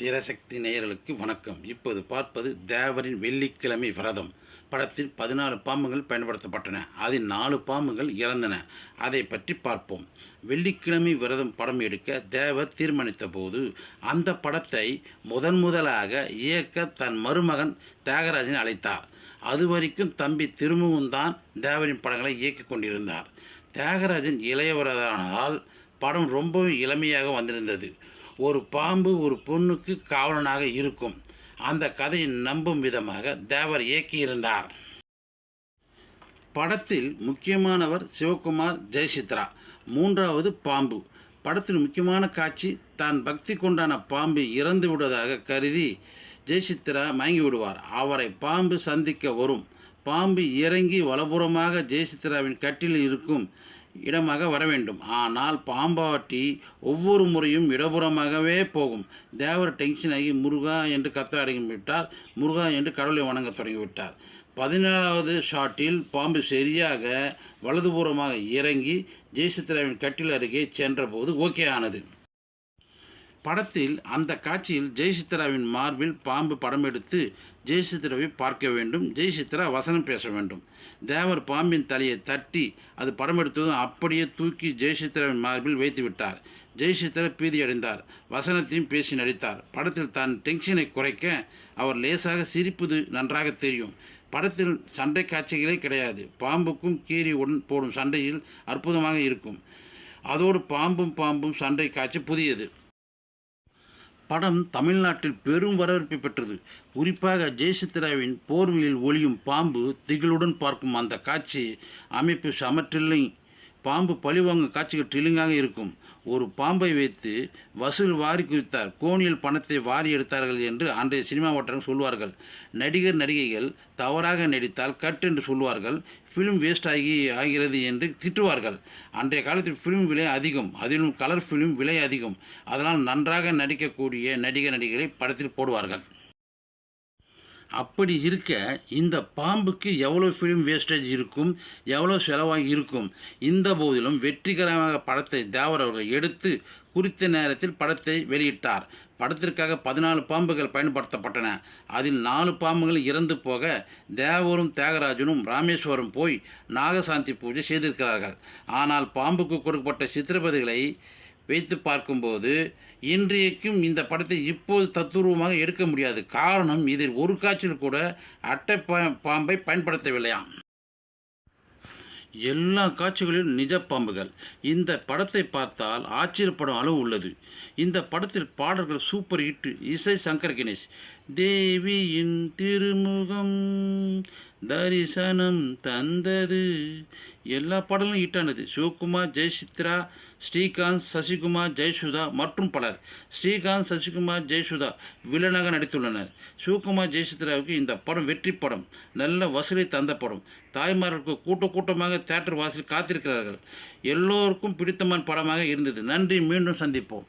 திரசக்தி நேயர்களுக்கு வணக்கம். இப்போது பார்ப்பது தேவரின் வெள்ளிக்கிழமை விரதம். படத்தில் பதினாலு பாம்புகள் பயன்படுத்தப்பட்டன. அதில் நாலு பாம்புகள் இறந்தன. அதை பற்றி பார்ப்போம். வெள்ளிக்கிழமை விரதம் படம் எடுக்க தேவர் தீர்மானித்த போது அந்த படத்தை முதன் முதலாக இயக்க தன் மருமகன் தியாகராஜன் அழைத்தார். அது வரைக்கும் தம்பி திரும்பவும் தான் தேவரின் படங்களை இயக்கிக் கொண்டிருந்தார். தியாகராஜன் இளையவரானால் படம் ரொம்பவும் இளமையாக வந்திருந்தது. ஒரு பாம்பு ஒரு பொண்ணுக்கு காவலனாக இருக்கும். அந்த கதையை நம்பும் விதமாக தேவர் இயக்கியிருந்தார். படத்தில் முக்கியமானவர் சிவகுமார் ஜெயசித்ரா மூன்றாவது பாம்பு. படத்தில் முக்கியமான காட்சி தான் பக்தி கொண்டான பாம்பு இறந்து விடுவதாக கருதி ஜெயசித்ரா மயங்கி விடுவார். அவரை பாம்பு சந்திக்க வரும். பாம்பு இறங்கி வலப்புறமாக ஜெயசித்ராவின் கட்டில் இருக்கும் இடமாக வர வேண்டும் ஆனால் பாம்பாட்டி ஒவ்வொரு முறையும் இடபுறமாகவே போகும். தேவர் டென்ஷன் ஆகி முருகா என்று கத்த தொடங்கிவிட்டார் முருகா என்று கடவுளை வணங்க தொடங்கிவிட்டார். பதினேழாவது ஷாட்டில் பாம்பு சரியாக வலதுபுறமாக இறங்கி ஜெயசித்ராவின் கட்டில் அருகே சென்றபோது ஓகே ஆனது. படத்தில் அந்த காட்சியில் ஜெயசித்ராவின் மார்பில் பாம்பு படம் எடுத்து ஜெயசித்ராவை பார்க்க வேண்டும். ஜெயசித்ரா வசனம் பேச வேண்டும். தேவர் பாம்பின் தலையை தட்டி அது படம் எடுத்ததும் அப்படியே தூக்கி ஜெயசித்ராவின் மார்பில் வைத்து விட்டார். ஜெயசித்ரா பீதியடைந்தார் வசனத்தையும் பேசி நடித்தார். படத்தில் தான் டென்ஷனை குறைக்க அவர் லேசாக சிரிப்பது நன்றாக தெரியும். படத்தில் சண்டை காட்சிகளே கிடையாது. பாம்புக்கும் கீரி உடன் போடும் சண்டையில் அற்புதமாக இருக்கும். அதோடு பாம்பும் பாம்பும் சண்டை காட்சி புதியது. படம் தமிழ்நாட்டில் பெரும் வரவேற்பை பெற்றது. குறிப்பாக ஜெயசித்ராவின் போர்வையில் ஒளியும் பாம்பு திகிலுடன் பார்க்கும் அந்த காட்சி அமைப்பு சமற்றில்லை. பாம்பு பழிவாங்கும் காட்சிகள் ட்ரில்லிங்காக இருக்கும். ஒரு பாம்பை வைத்து வசூல் வாரி குவித்தார் கோணியில் பணத்தை வாரி எடுத்தார்கள் என்று அன்றைய சினிமா ஓட்டங்கள் சொல்வார்கள். நடிகர் நடிகைகள் தவறாக நடித்தால் கட் என்று சொல்வார்கள். ஃபிலிம் வேஸ்ட் ஆகி ஆகிறது என்று திட்டுவார்கள். அன்றைய காலத்தில் ஃபிலிம் விலை அதிகம். அதிலும் கலர் ஃபிலிம் விலை அதிகம். அதனால் நன்றாக நடிக்கக்கூடிய நடிகர் நடிகரை படத்தில் போடுவார்கள். அப்படி இருக்க இந்த பாம்புக்கு எவ்வளோ ஃபிலிம் வேஸ்டேஜ் இருக்கும் எவ்வளோ செலவாகி இருக்கும்? இந்த போதிலும் வெற்றிகரமாக படத்தை தேவர் அவர்கள் எடுத்து குறித்த நேரத்தில் படத்தை வெளியிட்டார். படத்திற்காக பதினாலு பாம்புகள் பயன்படுத்தப்பட்டன. அதில் நாலு பாம்புகள் இறந்து போக தேவரும் தியாகராஜனும் ராமேஸ்வரம் போய் நாகசாந்தி பூஜை செய்திருக்கிறார்கள். ஆனால் பாம்புக்கு கொடுக்கப்பட்ட சித்திரபதிகளை வைத்து பார்க்கும்போது இன்றைக்கும் இந்த படத்தை இப்போது தத்துருவமாக எடுக்க முடியாது. காரணம் இதில் ஒரு காட்சியில் கூட அட்டை பாம்பை பயன்படுத்தவில்லையாம். எல்லா காட்சிகளிலும் நிஜ பாம்புகள். இந்த படத்தை பார்த்தால் ஆச்சரியப்படும் அளவு உள்ளது. இந்த படத்தில் பாடல்கள் சூப்பர் ஹிட் இசை சங்கர் கணேஷ். தேவியின் திருமுகம் தரிசனம் தந்தது. எல்லா பாடலும் ஹிட்டானது. சிவகுமார் ஜெயசித்ரா ஸ்ரீகாந்த் சசிகுமார் ஜெயசுதா மற்றும் பலர். ஸ்ரீகாந்த் சசிகுமார் ஜெயசுதா வில்லனாக நடித்துள்ளனர். சிவகுமார் ஜெயசித்ராவுக்கு இந்த படம் வெற்றி படம். நல்ல வசூலை தந்த படம். தாய்மார்களுக்கு கூட்ட கூட்டமாக தேட்டர் வாசல் காத்திருக்கிறார்கள். எல்லோருக்கும் பிடித்தமான படமாக இருந்தது. நன்றி. மீண்டும் சந்திப்போம்.